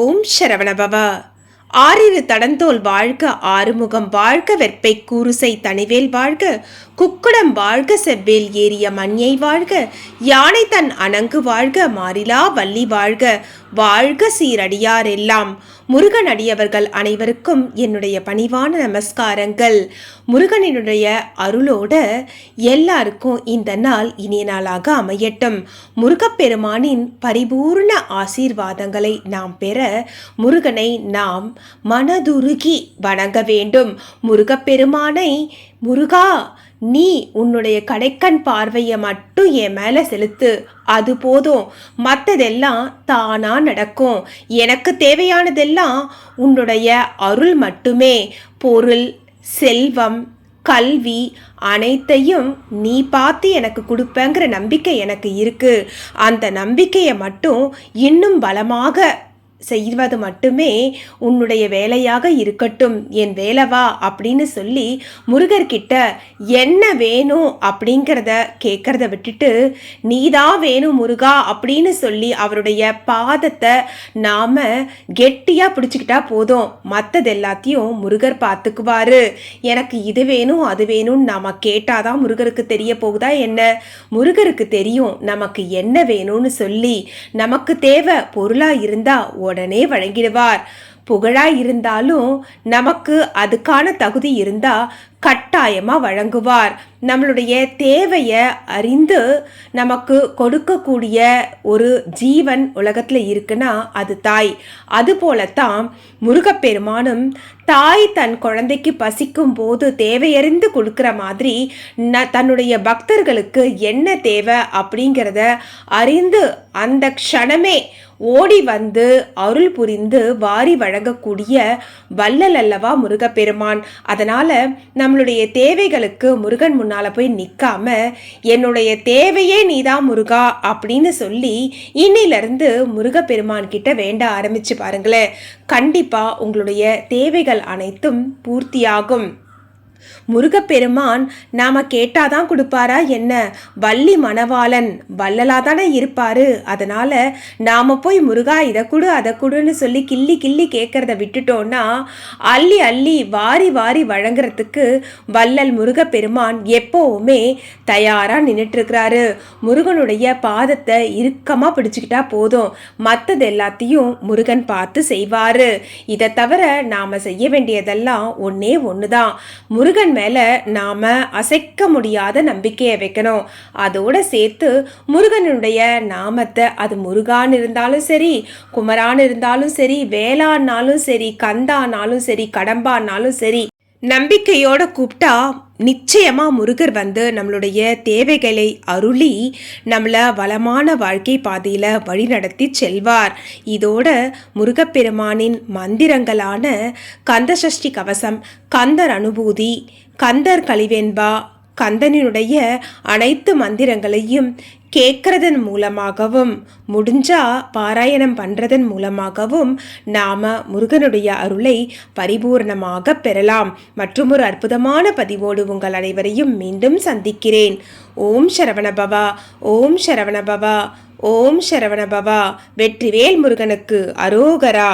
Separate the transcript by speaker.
Speaker 1: ஓம் சரவணபவா. ஆறிரு தடந்தோல் வாழ்க ஆறுமுகம் வாழ்க வெற்பை கூறுசை தனிவேல் வாழ்க குக்குடம் வாழ்க செவ்வேல் ஏறிய மண்யை வாழ்க யானை தன் அணங்கு வாழ்க மாறிலா வள்ளி வாழ்க வாழ்க சீரடியார் எல்லாம். முருகன் அடியவர்கள் அனைவருக்கும் என்னுடைய பணிவான நமஸ்காரங்கள். முருகனினுடைய அருளோட எல்லாருக்கும் இந்த நாள் இனிய நாளாக அமையட்டும். முருகப்பெருமானின் பரிபூர்ண ஆசீர்வாதங்களை நாம் பெற முருகனை நாம் மனதுருகி வணங்க வேண்டும். முருகப்பெருமானை முருகா நீ உன்னுடைய கடைக்கண் பார்வையை மட்டும் என் மேலே செலுத்து. அது போதும். மற்றதெல்லாம் தானா நடக்கும். எனக்கு தேவையானதெல்லாம் உன்னுடைய அருள் மட்டுமே. பொருள் செல்வம் கல்வி அனைத்தையும் நீ பார்த்து எனக்கு கொடுப்பேங்கிற நம்பிக்கை எனக்கு இருக்கு. அந்த நம்பிக்கையை மட்டும் இன்னும் பலமாக செய்வது மட்டுமே உன்னுடைய வேலையாக இருக்கட்டும். என் வேலைவா அப்படின்னு சொல்லி முருகர்கிட்ட என்ன வேணும் அப்படிங்கிறத கேட்குறத விட்டுட்டு நீதான் வேணும் முருகா அப்படின்னு சொல்லி அவருடைய பாதத்தை நாம் கெட்டியாக பிடிச்சிக்கிட்டா போதும். மற்றது எல்லாத்தையும் முருகர் பார்த்துக்குவாரு எனக்கு இது வேணும் அது வேணும்னு நாம் கேட்டாதான் முருகருக்கு தெரிய போகுதா என்ன? முருகருக்கு தெரியும் நமக்கு என்ன வேணும்னு சொல்லி நமக்கு தேவை பொருளாக இருந்தால் உடனே வழங்கிடுவார். புகழா இருந்தாலும் நமக்கு அதுக்கான தகுதி இருந்தா கட்டாயமாக வழங்குவார். நம்மளுடைய தேவையை அறிந்து நமக்கு கொடுக்கக்கூடிய ஒரு ஜீவன் உலகத்தில் இருக்குன்னா அது தாய். அது போலத்தான் முருகப்பெருமானும் தாய் தன் குழந்தைக்கு பசிக்கும் போது தேவையறிந்து கொடுக்குற மாதிரி ந தன்னுடைய பக்தர்களுக்கு என்ன தேவை அப்படிங்கிறத அறிந்து அந்த க்ஷணமே ஓடி வந்து அருள் புரிந்து வாரி வழங்கக்கூடிய வள்ளல் அல்லவா முருகப்பெருமான். அதனால் நம்ம நம்மளுடைய தேவைகளுக்கு முருகன் முன்னால் போய் நிற்காம என்னுடைய தேவையே நீதான் முருகா அப்படின்னு சொல்லி இன்னிலிருந்து முருகப்பெருமான் கிட்ட வேண்ட ஆரம்பிச்சு பாருங்களேன். கண்டிப்பாக உங்களுடைய தேவைகள் அனைத்தும் பூர்த்தியாகும். முருகப்பெருமான் நாம கேட்டாதான் கொடுப்பாரா என்ன? வள்ளி மணவாளன் வள்ளலா தானே இருப்பாரு. அதனால நாம போய் முருகா இதை கொடு அதை கொடுன்னு சொல்லி கிள்ளி கிள்ளி கேட்கறத விட்டுட்டோம்னா அள்ளி அள்ளி வாரி வாரி வழங்குறதுக்கு வள்ளல் முருகப்பெருமான் எப்போவுமே தயாரா நின்றுட்டு இருக்கிறாரு முருகனுடைய பாதத்தை இறுக்கமா பிடிச்சுக்கிட்டா போதும். மற்றது எல்லாத்தையும் முருகன் பார்த்து செய்வாரு. இதை தவிர நாம செய்ய வேண்டியதெல்லாம் ஒன்னே தான் முருகன் முருகன் மேலே நாம அசைக்க முடியாத நம்பிக்கையை வைக்கணும். அதோடு சேர்த்து முருகனுடைய நாமத்தை அது முருகான் இருந்தாலும் சரி குமரான் இருந்தாலும் சரி வேளான்னாலும் சரி கந்தானாலும் சரி கடம்பானாலும் சரி நம்பிக்கையோட கூப்பிட்டா நிச்சயமா முருகர் வந்து நம்மளுடைய தேவைகளை அருளி நம்மளை வளமான வாழ்க்கை பாதையில் வழிநடத்தி செல்வார். இதோட முருகப்பெருமானின் மந்திரங்களான கந்தசஷ்டி கவசம் கந்தர் அனுபூதி கந்தர் கலிவெண்பா கந்தனினுடைய அனைத்து மந்திரங்களையும் கேட்கறதன் மூலமாகவும் முடிஞ்சா பாராயணம் பண்ணுறதன் மூலமாகவும் நாம முருகனுடைய அருளை பரிபூர்ணமாக பெறலாம். மற்றும் ஒரு அற்புதமான பதிவோடு உங்கள் அனைவரையும் மீண்டும் சந்திக்கிறேன். ஓம் சரவணபவா ஓம் சரவணபவா ஓம் சரவணபவா வெற்றிவேல் முருகனுக்கு அரோகரா.